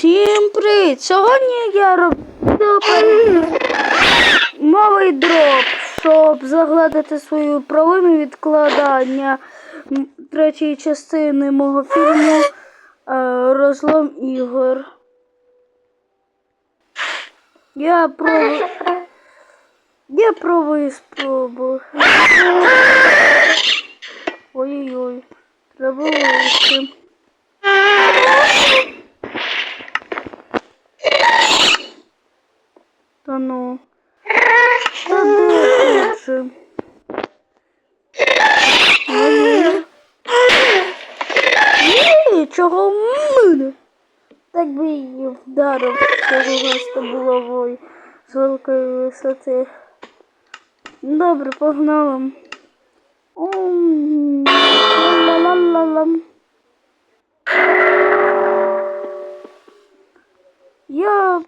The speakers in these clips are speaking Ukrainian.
Всім привіт! Сьогодні я роблю новий дроп, щоб загладити свою провину відкладання третьої частини мого фільму е, Розлом ігор. Я пробую. Я пробую спробу. Ой-ой-ой. Треба вийти. Та ну. Та де тут. Ні, чого мене? Так би її вдарив просто булавою з великої висоти. Добре, погнали. Ом, ла-ла-ла-ла-ла. Я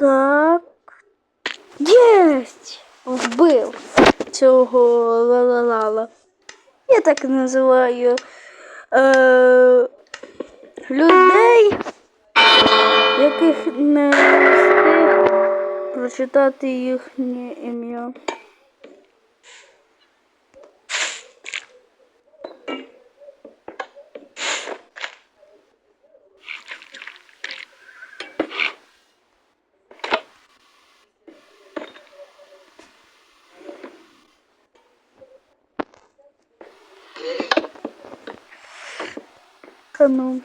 Так. Єсть! Вбив цього ла-ла-ла-ла. Я так називаю е, людей, яких не встиг прочитати їхнє ім'я. Ну.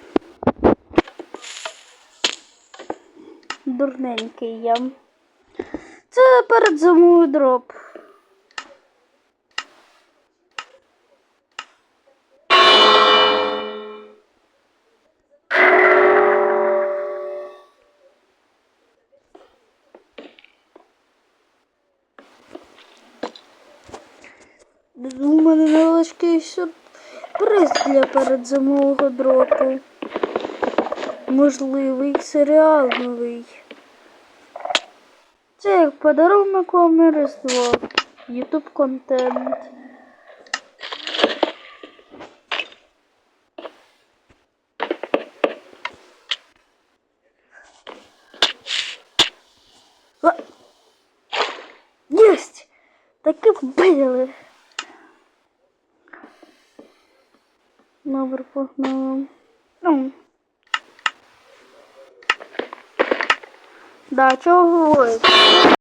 Дурненький я. Це перед зимою дроп. У мене невеличкий сюрприз для передзимового дропу. Можливий серіал новий. Це як подарунок вам на Різдво. Ютуб контент. Єсть! Таки вбили. Добре, погнали. Ну. Да, чого говорить?